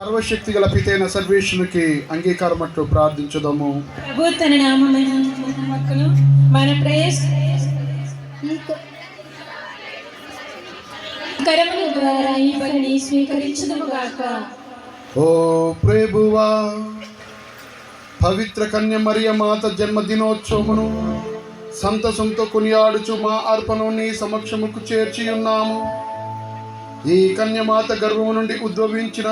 సర్వశక్తి గల పితైన సర్వేశ్వరునికి అంగీకారం అట్లు ప్రార్థించుదాము. ప్రభు తన నామమైన మన ప్రేయస్ కరముల ద్వారా ఈ పనిని స్వీకరించదుము గాక. ఓ ప్రభువా పవిత్ర కన్య మరియ మాత జన్మదినోత్సవమును సంతసంతో కొనియాడుచు మా అర్పణను నీ సమక్షముకు చేర్చి ఉన్నాము ఈ కన్యమాత గర్భము నుండి ఉద్భవించిన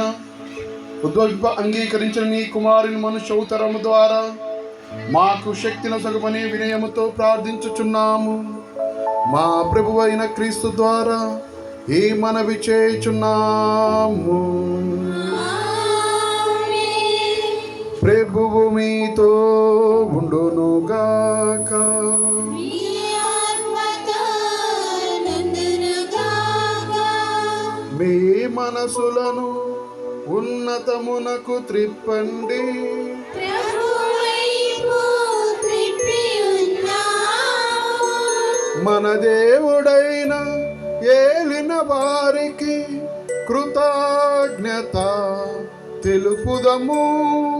ఉద్భవింప అంగీకరించిన నీ కుమారుని మనుష్యవతరము ద్వారా మాకు శక్తిని సగమని వినయముతో ప్రార్థించుచున్నాము. మా ప్రభువైన క్రీస్తు ద్వారా ఈ మనవి చేయుచున్నాము. ప్రభువు మీతో ఉండునుగాక మీ మనసులను ఉన్నతమునకు త్రిప్పండి. మన దేవుడైన ఏలిన వారికి కృతజ్ఞత. తెలుపుదము.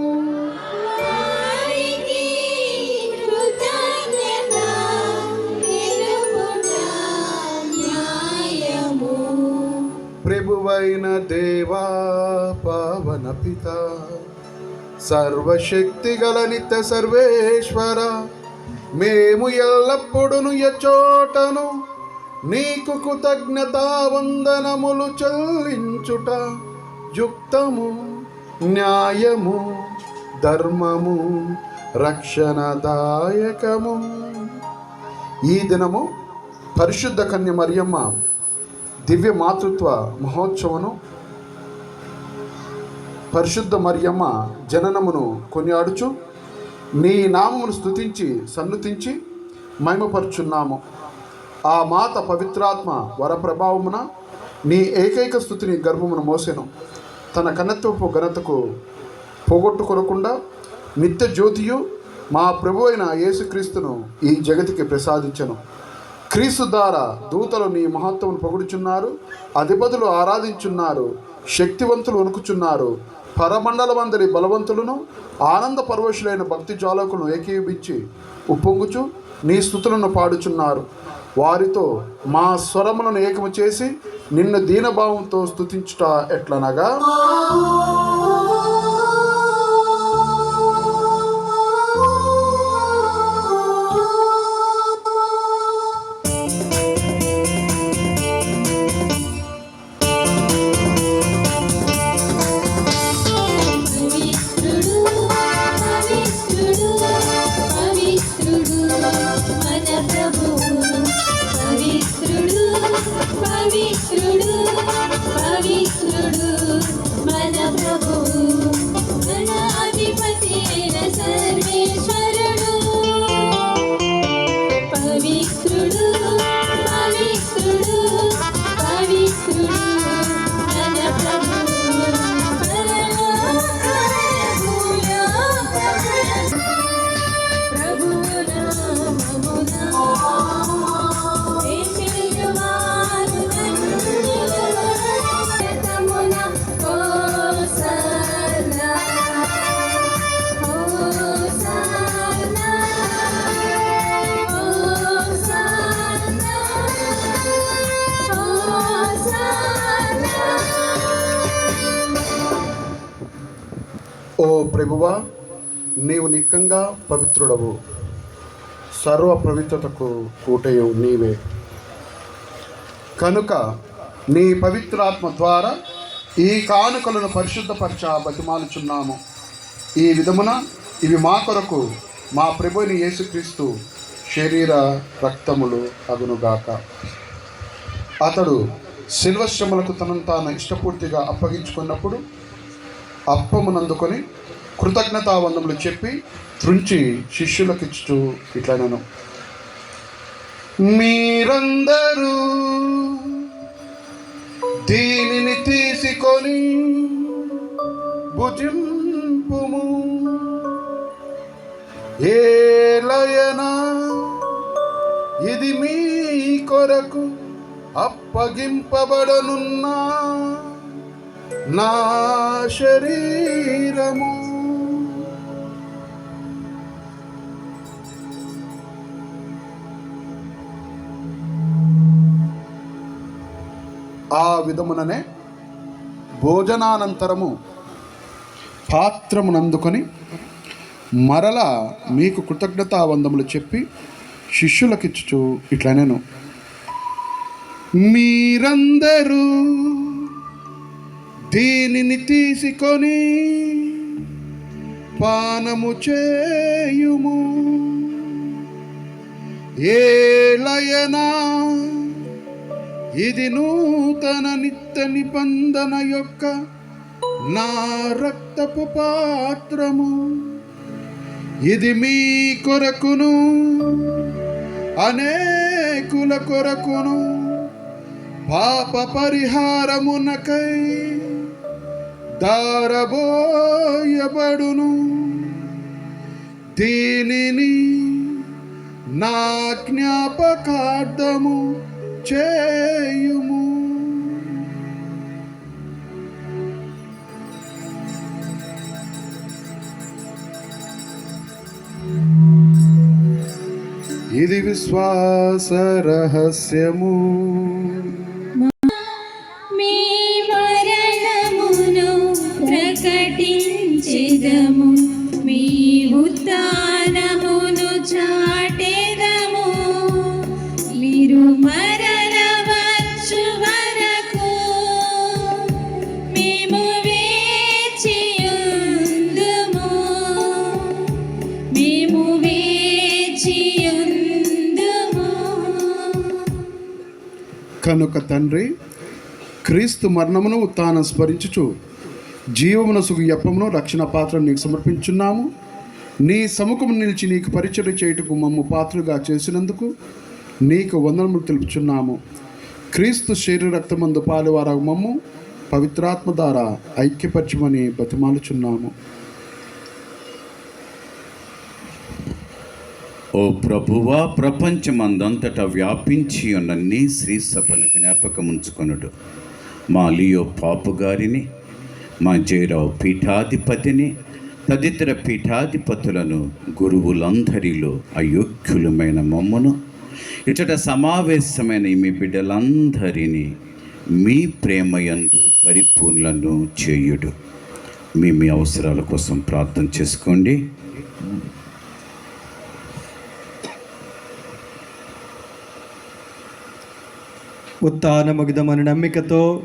ప్రభువైన దేవా పవన పిత. సర్వశక్తి గల నిత్య సర్వేశ్వర మేము ఎల్లప్పుడును ఎచోటను నీకు కృతజ్ఞతా వందనములు చెల్లించుట. యుక్తము న్యాయము ధర్మము రక్షణదాయకము. ఈ దినము పరిశుద్ధ కన్య మరియమ్మ దివ్య మాతృత్వ మహోత్సవను పరిశుద్ధ మరియమ్మ జననమును కొనియాడుచు నీ నామమును స్తుతించి సన్నుతించి మహిమపరుచున్నాము. ఆ మాత పవిత్రాత్మ వరప్రభావమున నీ ఏకైక స్థుతిని గర్భమును మోసెను. తన కన్నత్వపు ఘనతకు పోగొట్టుకొనకుండా నిత్య జ్యోతియు మా ప్రభు అయిన యేసుక్రీస్తును ఈ జగతికి ప్రసాదించను. క్రీస్తు ద్వారా దూతలు నీ మహత్వం పొగుడుచున్నారు అధిపతులు ఆరాధించున్నారు శక్తివంతులు వణుకుచున్నారు పరమండలమందరి బలవంతులను ఆనంద పరవశులైన భక్తి జాలకులను ఏకీభించి ఉప్పొంగుచు నీ స్థుతులను పాడుచున్నారు. వారితో మా స్వరములను ఏకము చేసి నిన్ను దీనభావంతో స్థుతించుట ఎట్లనగా? ప్రభువా నీవు నిక్కంగా పవిత్రుడవు. సర్వ పవిత్రతకు కూటయం నీవే. కనుక నీ పవిత్రాత్మ ద్వారా ఈ కానుకలను పరిశుద్ధపరచ బతిమాలుచున్నాము. ఈ విధమున ఇవి మా కొరకు మా ప్రభుని యేసుక్రీస్తు శరీర రక్తములు అగునుగాక. అతడు శిల్వశ్రమలకు తనను తాను ఇష్టపూర్తిగా అప్పగించుకున్నప్పుడు అప్పమునందుకొని కృతజ్ఞతావందములు చెప్పి త్రుంచి శిష్యులకిచ్చుచు ఇట్లనను. మీరందరూ దీనిని తీసుకొని భుజింపుము. ఏలయనా ఇది మీ కొరకు అప్పగింపబడనున్నా నా శరీరము. ఆ విధముననే భోజనానంతరము పాత్రమునందుకొని మరల మీకు కృతజ్ఞతావందములు చెప్పి శిష్యులకిచ్చుచు ఇట్లా నేను మీరందరూ దీనిని తీసుకొని పానము చేయుము. ఏలయనా ఇది నూతన నిత్య నిబంధన యొక్క నా రక్తపు పాత్రము. ఇది మీ కొరకును అనేకుల కొరకును పాప పరిహారమునకై దారబోయబడును దీనిని నా జ్ఞాపకార్థము చేయుము. ఇది విశ్వాస రహస్యము. కనుక తండ్రి క్రీస్తు మరణమును తాను స్మరించుచు జీవమున సుఖ యప్పమును రక్షణ పాత్రను నీకు సమర్పించున్నాము. నీ సముఖము నిలిచి నీకు పరిచయం చేయుటకు మమ్ము పాత్రగా చేసినందుకు నీకు వందనములు తెలుపుచున్నాము. క్రీస్తు శరీర రక్తమందు పాలువార మమ్ము పవిత్రాత్మ ద్వారా ఐక్యపరచమని బతిమాలుచున్నాము. ఓ ప్రభువా ప్రపంచమందంతటా వ్యాపించి ఉన్న నీ శ్రీ సభను జ్ఞాపకం ఉంచుకొనుడు మా లియో పాపు గారిని మా జయరావు పీఠాధిపతిని తదితర పీఠాధిపతులను గురువులందరిలో అయోగ్యులమైన మమ్మను. ఇచ్చట సమావేశమైన మీ బిడ్డలందరినీ మీ ప్రేమయందు పరిపూర్ణలను చేయుడు. మీ మీ అవసరాల కోసం ప్రార్థన చేసుకోండి. ఉత్థానముగిదమని నమ్మికతో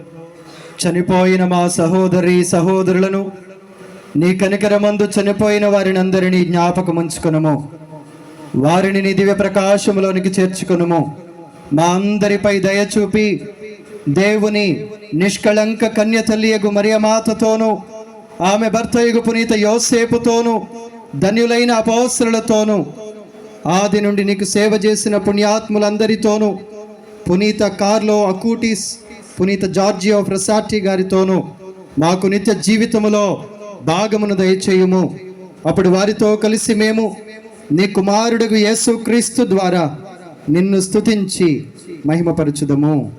చనిపోయిన మా సహోదరి సహోదరులను నీ కనికరమందు చనిపోయిన వారిని అందరినీ జ్ఞాపకముంచుకునము. వారిని నీ దివ్య ప్రకాశములోనికి చేర్చుకునుము. మా అందరిపై దయ చూపి దేవుని నిష్కళంక కన్య తల్లియగు మరియమాతతోనూ ఆమె భర్తయుగు పునీత యోసేపుతోనూ ధన్యులైన అపోస్తులతోనూ ఆది నుండి నీకు సేవ చేసిన పుణ్యాత్ములందరితోనూ పునీత కార్లో అకూటిస్ పునీత జార్జియో ఫ్రసాటి గారితోనూ మాకు నిత్య జీవితములో భాగమును దయచేయుము. అప్పుడు వారితో కలిసి మేము నీ కుమారుడుగు యేసు క్రీస్తు ద్వారా నిన్ను స్తుతించి మహిమపరచుదము.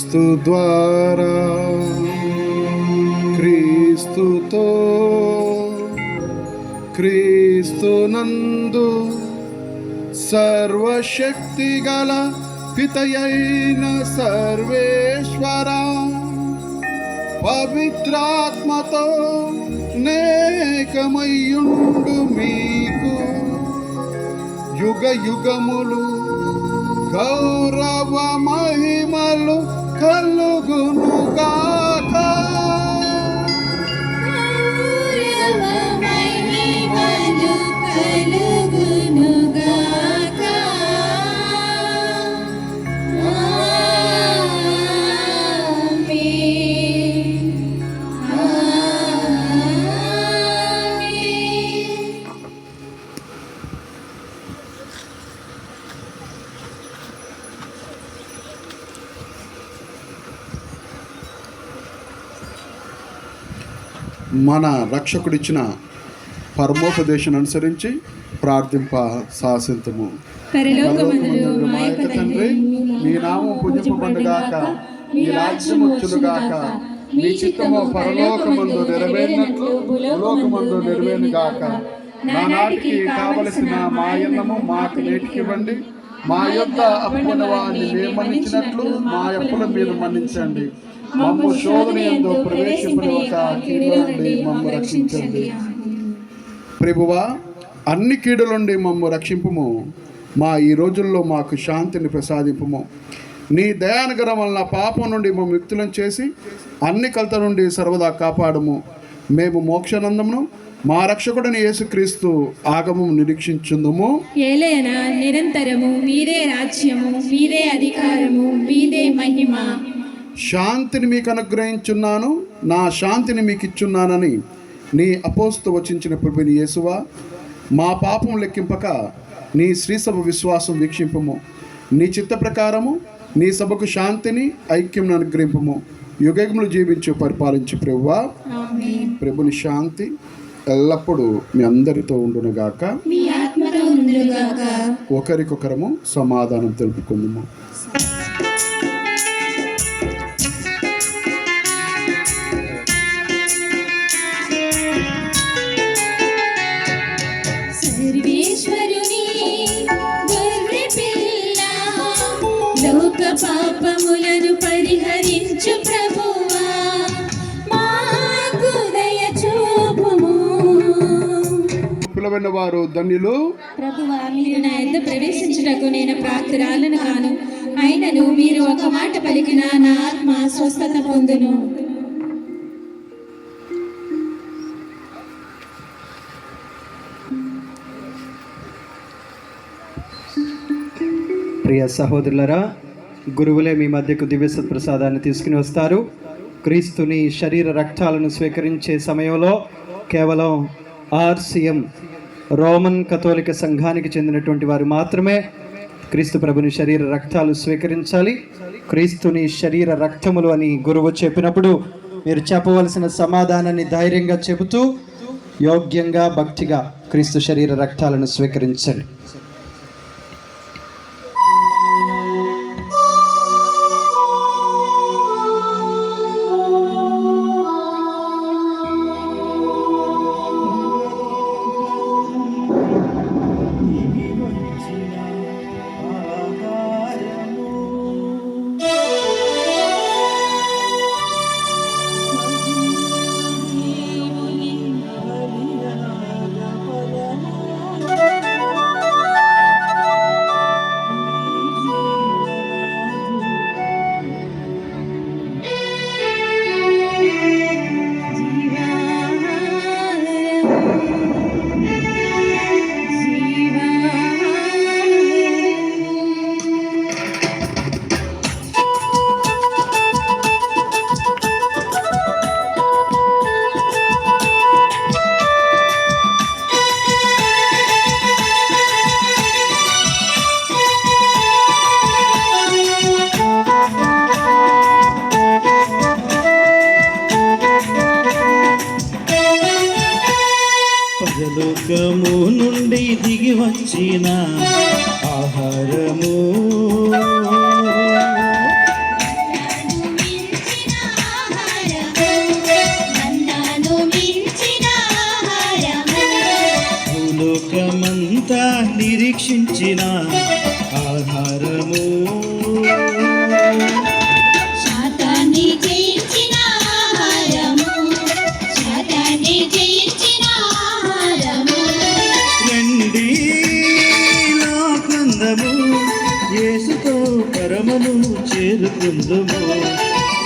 క్రీస్తు ద్వారా క్రీస్తుతో క్రీస్తు నందు సర్వశక్తి గల పితయైన సర్వేశ్వర పవిత్రాత్మతో నేకమయ్యుండు మీకు. యుగ యుగములు గౌరవ మహిమలు కలుగునుగాక మన రక్షకుడిచ్చిన పరమోపదేశం అనుసరించి ప్రార్థింప శాసింతము మా యొక్క తండ్రి మీ నామం పూజింపబడుగాక మీ రాజ్యం వచ్చునుగాక మీ చిత్తము పరలోకమందు నెరవేరినట్లు భూలోకమందు నెరవేరుగాక నానాటికి కావలసిన మా అన్నము మాకు నేటికి ఇవ్వండి. మా యొద్ద అప్పుల వారిని మేము మన్నించినట్లు మా అప్పుల మీరు మన్నించండి. మమ్ము శోధన ఎందు ప్రవేశింపని ఒక కీడు నుండి మమ్ము రక్షించండి. ప్రభువా అన్ని కీడుల నుండి మమ్ము రక్షింపుము. మా ఈ రోజుల్లో మాకు శాంతిని ప్రసాదింపుము. నీ దయానుగరం వలన పాపం నుండి మమ్మ యుక్తులను చేసి అన్ని కలత నుండి సర్వదా కాపాడము. మేము మోక్షానందమును మా రక్షకుడిని యేసుక్రీస్తు ఆగమము నిరీక్షించుందుము. ఏలయన నిరంతరము మీరే రాజ్యము మీరే అధికారము మీదే మహిమ. శాంతిని మీకు అనుగ్రహించున్నాను నా శాంతిని మీకు ఇచ్చున్నానని నీ అపోస్తు వచించిన ప్రభుని యేసువా మా పాపం లెక్కింపక నీ శ్రీసభ విశ్వాసం వీక్షింపము. నీ చిత్త ప్రకారము నీ సభకు శాంతిని ఐక్యం అనుగ్రహింపము. యుగములు జీవించు పరిపాలించు ప్రభువా. ప్రభుని శాంతి ఎల్లప్పుడూ మీ అందరితో ఉండునుగాక. ఒకరికొకరము సమాధానం తెలుపుకుందాము. పిలవైన వారు ధన్యులు. ప్రభువా మీరు నా యొద్ద ప్రవేశించుటకు నేను ప్రార్థనాలను కాను అయినను మీరు ఒక మాట పలికిన నా ఆత్మ స్వస్థత పొందును. ప్రియ సహోదరులరా గురువులే మీ మధ్యకు దివ్య ప్రసాదాన్ని తీసుకుని వస్తారు. క్రీస్తుని శరీర రక్తాలను స్వీకరించే సమయంలో కేవలం ఆర్సిఎం రోమన్ కథోలిక సంఘానికి చెందినటువంటి వారు మాత్రమే క్రీస్తు ప్రభుని శరీర రక్తాలు స్వీకరించాలి. క్రీస్తుని శరీర రక్తములు అని గురువు చెప్పినప్పుడు మీరు చెప్పవలసిన సమాధానాన్ని ధైర్యంగా చెబుతూ యోగ్యంగా భక్తిగా క్రీస్తు శరీర రక్తాలను స్వీకరించండి.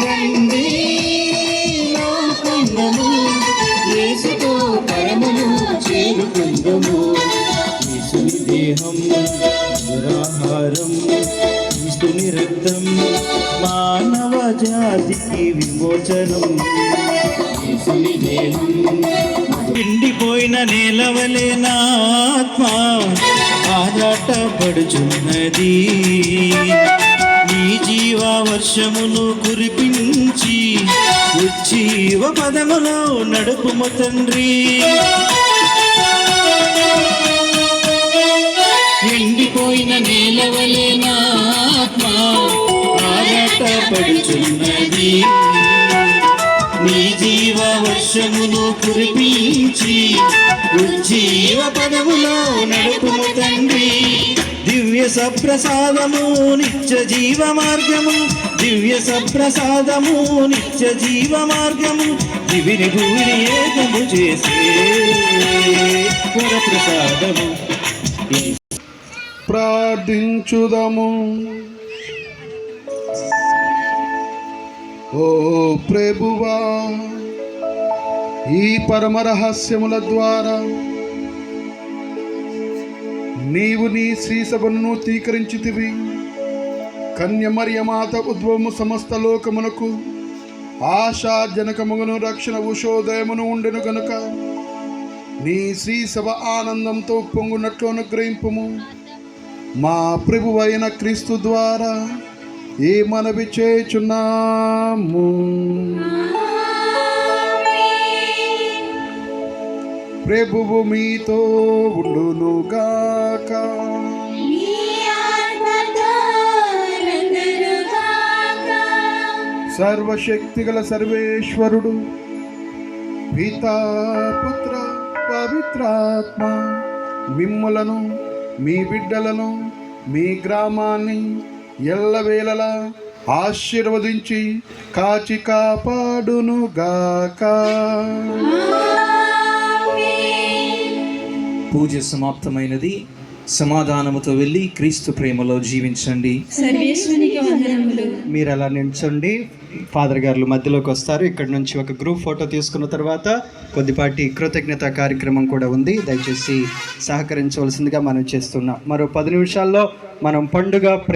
రండి లోకందము యేసుతో పరమను చేరుకుందుము. యేసుని దేహం దురాహారం క్రీస్తుని రక్తం మానవ జాతికి విమోచనం. యేసుని దేహం ఎండిపోయిన నేలవలే నా ఆత్మ ఆరాటపడుచున్నది. నీ కురిపించి ఉజ్జీవ పదములో నడుపుము తండ్రి. ఎండిపోయిన నేలవలే నా ఆత్మ నీ జీవ వర్షమును కురిపించి ఉజ్జీవ పదములో నడుపుము తండ్రి. దివ్య సప్రసాదము నిత్య జీవ మార్గము. దివ్య సప్రసాదము నిత్య జీవ మార్గము. దివిని భూమిని ఏకము చేసే వరప్రసాదము. ప్రార్థించుదము. ఓ ప్రభువా ఈ పరమ రహస్యముల ద్వారా నీవు నీ శ్రీసభను తీకరించితివి కన్య మరియమాత ఉద్భవము సమస్త లోకమునకు ఆశాజనకముగను రక్షణ ఉషోదయమును ఉండెను గనుక నీ శ్రీసభ ఆనందంతో పొంగునట్లు అనుగ్రహింపుము. మా ప్రభువైన క్రీస్తు ద్వారా ఏ మనవి చేచున్నాము ప్రభువు మీతో ఉండునుగాక సర్వశక్తిగల సర్వేశ్వరుడు పితా పుత్ర పవిత్రాత్మ మిమ్ములను మీ బిడ్డలను మీ గ్రామాన్ని ఎల్లవేళలా ఆశీర్వదించి కాచి కాపాడునుగాక పూజ సమాప్తమైనది. సమాధానముతో వెళ్ళి క్రీస్తు ప్రేమలో జీవించండి. మీరు అలా నిల్చోండి. ఫాదర్ గారు మధ్యలోకి వస్తారు. ఇక్కడ నుంచి ఒక గ్రూప్ ఫోటో తీసుకున్న తర్వాత కొద్దిపాటి కృతజ్ఞత కార్యక్రమం కూడా ఉంది. దయచేసి సహకరించవలసిందిగా మనం చేస్తున్నాం. మరో పది నిమిషాల్లో మనం పండుగ ప్రే